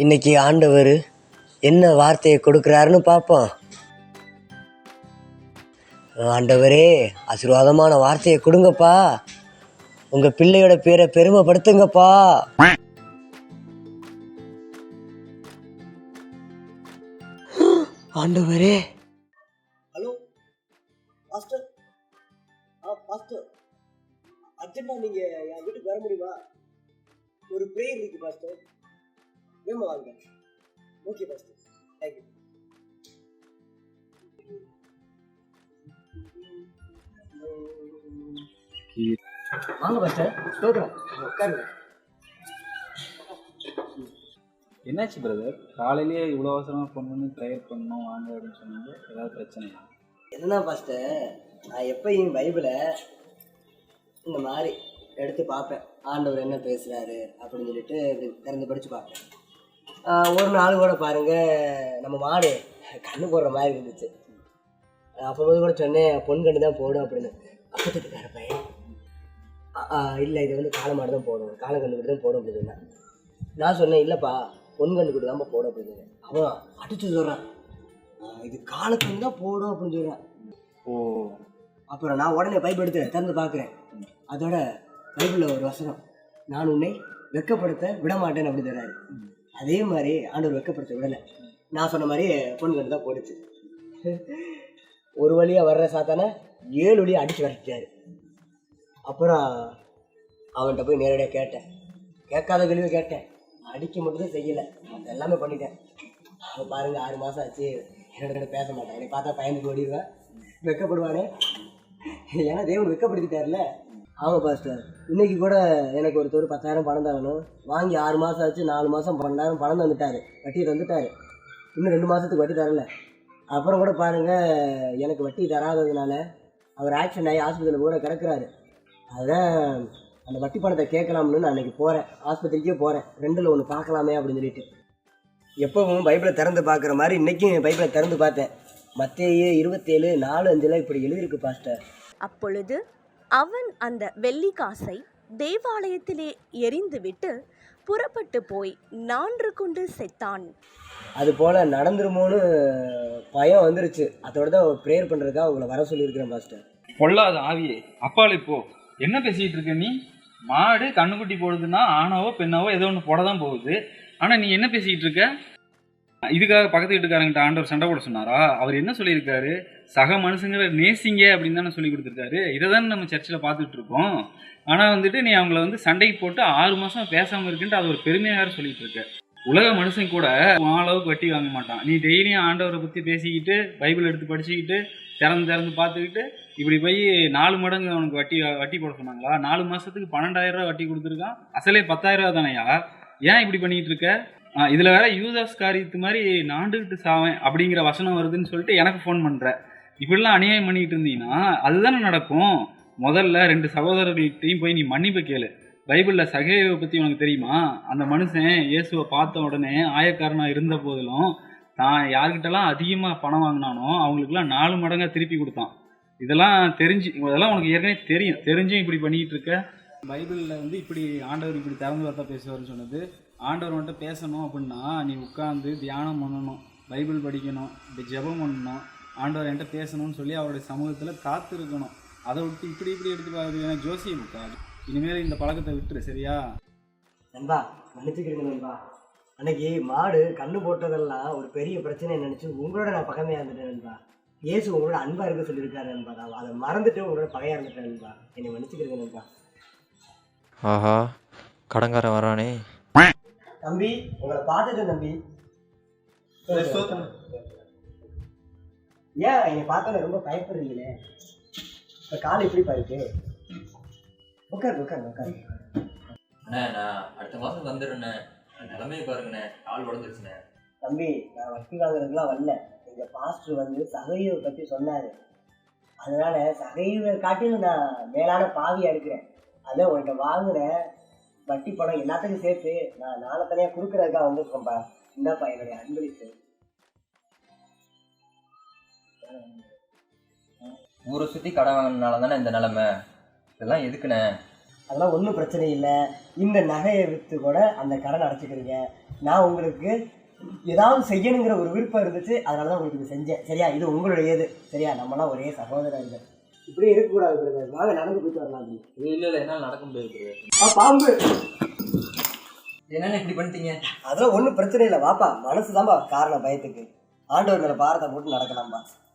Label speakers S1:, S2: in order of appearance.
S1: இன்னைக்கு ஆண்டவர் என்ன வார்த்தையை கொடுக்குறாருன்னு பார்ப்போம். ஆண்டவரே ஆசீர்வாதமான வார்த்தையை கொடுங்கப்பா. உங்க பிள்ளையோட பேரை பெருமைப்படுத்துங்கப்பா. ஆண்டவரே. Hello pastor. ஆ பாஸ்டர். அர்ஜென்ட்டா நீங்க என் வீட்டுக்கு வர முடியுமா? ஒரு ப்ரேயர் இருக்கு பாஸ்டர். வேமா வாங்க ஓகே பாஸ்டர் தேங்க்யூ வாங்க பாஸ்டர் ஸ்தோத்திரம் உட்காருங்க.
S2: என்னாச்சு பிரதர் காலையிலேயே இவ்வளோ அவசரமாக ஃபோன் பண்ணி ப்ரேயர் பண்ணணும் வாங்க அப்படின்னு சொன்னீங்க ஏதாவது பிரச்சனையா?
S1: என்னன்னா பாஸ்டர் நான் எப்பயும் பைபிளை இந்த மாதிரி எடுத்து பார்ப்பேன். ஆண்டவர் என்ன பேசுகிறாரு அப்படின்னு சொல்லிட்டு இப்படி திறந்து படித்து பார்ப்பேன். ஒரு நாள் கூட பாருங்க நம்ம மாடு கண்ணு போடுற மாதிரி இருந்துச்சு. அப்போது கூட சொன்னேன் பொன் கண்ணு தான் போடும் அப்படின்னு. அப்பத்துட்டுக்கார பையன். இல்லை இது வந்து காளை மாடு தான் போடும். காளை கண்ணு கூட தான் போடும் அப்படின்னு சொன்னேன் நான் சொன்னேன் இல்லைப்பா பொன் கண்ணு கூட தான் போடும் அப்படின்னு அவன் அடிச்சு சொல்கிறான் இது காலக்கண்ணு தான் போடும் அப்படின்னு சொல்கிறான்
S2: ஓ.
S1: அப்புறம் நான் உடனே பைபிள் எடுத்து திறந்து பார்க்குறேன். அதோட பைபிளில் ஒரு வசனம். நான் உன்னை வெக்கப்படுத்த விட மாட்டேன் அப்படின்னு சொல்றாரு அதே மாதிரி ஆண்டவர் வெக்கப்படுத்த விடலை. நான் சொன்ன மாதிரி பொண்ணு கண்டு தான் போடுச்சு. ஒரு வழியாக வர்ற சாத்தான ஏழு வழியாக அடித்து வரட்டாரு அப்புறம் அவன்கிட்ட போய் நேரடியாக கேட்டேன். கேட்காத கேள்வி கேட்டேன். அடிக்க மட்டும் தான் செய்யலை. அது எல்லாமே பண்ணிட்டேன். அவன் பாருங்க ஆறு மாதம் ஆச்சு. என்னோட பேச மாட்டேன். என்னை பார்த்தா பயந்து ஓடிடுவேன். வெக்கப்படுவானே ஏன்னா தேவன் வெக்கப்படுத்திட்டார்ல ஆமாம் பாஸ்டர். இன்னைக்கு கூட எனக்கு ஒருத்தர் பத்தாயிரம் பணம் தரணும் வாங்கி ஆறு மாதம் ஆச்சு நாலு மாதம் பன்னெண்டாயிரம் பணம் தந்துட்டார். வட்டி தந்துட்டார். இன்னும் ரெண்டு மாதத்துக்கு வட்டி தரல. அப்புறம் கூட பாருங்கள் எனக்கு வட்டி தராததுனால அவர் ஆக்ஷன் ஆகி ஆஸ்பத்திரியில் கூட கிடக்கிறாரு. அதான் அந்த வட்டி பணத்தை கேட்கலாம்னு நான் அன்னைக்கு போகிறேன் ஆஸ்பத்திரிக்கே போகிறேன் ரெண்டில் ஒன்று பார்க்கலாமே அப்படின்னு சொல்லிட்டு. எப்போவும் பைபிளை திறந்து பார்க்குற மாதிரி இன்றைக்கும் பைபிளை திறந்து பார்த்தேன். மத்தேயு இருபத்தேழு நாலு அஞ்சில் இப்படி எழுதியிருக்கு பாஸ்டர்.
S3: அப்பொழுது அவன் அந்த வெள்ளிக்காசை தேவாலயத்திலே எறிந்துவிட்டு புறப்பட்டு போய் நான்று கொண்டு செத்தான்.
S1: அது போல் நடந்துருமோன்னு பயம் வந்துருச்சு. அதோட தான் ப்ரேயர் பண்ணுறதுக்காக உங்களை வர சொல்லியிருக்கிறேன் பாஸ்டர்
S2: பொல்லாத ஆவியே அப்பாலே போ. என்ன பேசிக்கிட்டு இருக்க நீ? மாடு கண்ணுக்குட்டி போடுதுன்னா ஆணாவோ பெண்ணாவோ ஏதோ ஒன்று போட தான் போகுது. ஆனால் நீ என்ன பேசிக்கிட்டு இருக்க? இதுக்காக பக்கத்து வீட்டுக்காரங்கிட்ட ஆண்டவர் சண்டை போட சொன்னாரா? அவர் என்ன சொல்லியிருக்காரு? சக மனுஷங்களை நேசிங்க அப்படின்னு தானே சொல்லி கொடுத்துருக்காரு. இதை தானே நம்ம சர்ச்சில் பார்த்துட்டு இருக்கோம். ஆனால் வந்துட்டு நீ அவங்கள வந்து சண்டைக்கு போட்டு ஆறு மாதம் பேசாமல் இருக்குன்ட்டு அது ஒரு பெருமையாக சொல்லிட்டு இருக்க. உலக மனுஷன் கூட அளவுக்கு வட்டி வாங்க மாட்டான். நீ டெய்லியும் ஆண்டவரை பற்றி பேசிக்கிட்டு பைபிள் எடுத்து படிச்சுக்கிட்டு திறந்து திறந்து பார்த்துக்கிட்டு இப்படி போய் நாலு மடங்கு அவனுக்கு வட்டி வட்டி போட சொன்னாங்களா? நாலு மாதத்துக்கு பன்னெண்டாயிரம் ரூபா வட்டி கொடுத்துருக்கான். அசலே பத்தாயிரம் ரூபா தானையா? ஏன் இப்படி பண்ணிக்கிட்டு இருக்க? இதுல வேற யூதாஸ் காரியத்து மாதிரி நாண்டுகிட்டு சாவேன் அப்படிங்கிற வசனம் வருதுன்னு சொல்லிட்டு எனக்கு ஃபோன் பண்ற. இப்படிலாம் அநியாயம் பண்ணிட்டு இருந்தீங்கன்னா அதுதானே நடக்கும். முதல்ல ரெண்டு சகோதரர்கள்ட்டையும் போய் நீ மன்னிப்பு கேளு. பைபிளில் சகைவை பற்றி உனக்கு தெரியுமா? அந்த மனுஷன் இயேசுவை பார்த்த உடனே ஆயக்காரனாக இருந்த போதிலும் தான் யார்கிட்டலாம் அதிகமாக பணம் வாங்கினானோ அவங்களுக்குலாம் நாலு மடங்காக திருப்பி கொடுத்தான். இதெல்லாம் தெரிஞ்சு இதெல்லாம் உனக்கு ஏற்கனவே தெரியும். தெரிஞ்சும் இப்படி பண்ணிகிட்டு இருக்க. பைபிளில் வந்து இப்படி ஆண்டவர் இப்படி திறந்து வார்த்தை பேசுவார்னு சொன்னது. ஆண்டவர் மட்டும் பேசணும் அப்படின்னா நீ உட்காந்து தியானம் பண்ணணும் பைபிள் படிக்கணும் இப்படி ஜெபம் பண்ணணும் ஆண்டவர் என்கிட்ட பேசணும்னு சொல்லி அவருடைய சமூகத்தில் காத்து இருக்கணும் அதை விட்டு இப்படி இப்படி எடுத்து பார்க்குறது ஜோசியம் புக்கா இனிமேல் இந்த பழக்கத்தை விட்டுரு சரியா?
S1: நண்பா மன்னிச்சுக்கிறீங்க நண்பா. அன்னைக்கு மாடு கண்ணு போட்டதெல்லாம் ஒரு பெரிய பிரச்சனையை நினச்சி உங்களோட நான் பகமையாக இருந்துட்டேன் நண்பா. இயேசு உங்களோட அன்பாக இருக்க சொல்லியிருக்காரு நண்பா. நான் அதை மறந்துட்டு உங்களோட பகையாக இருந்துட்டேன் நண்பா. என்னை மன்னிச்சுக்கிறீங்க நண்பா.
S4: ஆஹா கடங்காரன் வரானே
S1: தம்பி உங்களை பார்த்துட்டேன் தம்பி. ஏன் என்னை பார்த்தோன்னே ரொம்ப பயப்படுறீங்களே? இப்போ கால் எப்படி பாருக்கு உட்காரு உட்காரு உட்காரு.
S5: அண்ணே நான் அடுத்த மாதம் வந்துடுறேண்ணே. நிலமையை பாருங்கண்ணே. கால் உடஞ்சிருச்சுண்ணே.
S1: தம்பி நான் வட்டி வாங்குறதுக்குலாம் வரல. எங்க பாஸ்டர் வந்து சகையை பத்தி சொன்னாரு. அதனால சகையை காட்டிலும் நான் மேலான பாவியா இருக்கிறேன் அதான் உன்கிட்ட வாங்குற வட்டி பணம் எல்லாத்துக்கும் சேர்த்து நான் நாளை தனியா கொடுக்கறதுக்காக வந்திருக்கேன்ப்பா இந்தாப்பா என்னுடைய அன்பளிப்பு.
S5: ஊரை சுற்றி கடை வாங்கினால தானே இந்த நிலமை? இதெல்லாம் எதுக்குண்ணே?
S1: அதெல்லாம் ஒன்றும் பிரச்சனை இல்லை. இந்த நகையை விற்று கூட அந்த கடன் அடைச்சிக்கிறீங்க. நான் உங்களுக்கு ஏதாவது செய்யணுங்கிற ஒரு விருப்பம் இருந்துச்சு அதனால தான் உங்களுக்கு இது செஞ்சேன். சரியா? இது உங்களுடையது. சரியா? நம்மலாம் ஒரே சகோதரர்கள். இப்படி இருக்கக்கூடாது பிரதர். வாங்க நடந்து போயிட்டு வரலாம்.
S5: இல்ல இல்ல என்னால நடக்க முடியாது
S1: ஆ பாம்பு.
S5: என்னண்ணே இப்படி பண்ணிட்டீங்க?
S1: அதெல்லாம் ஒன்றும் பிரச்சனை இல்லை வாப்பா. மனசு தான்ப்பா காரணம் பயத்துக்கு. ஆண்டவர் மேலே பாரத்தை போட்டு நடக்கலாம்பா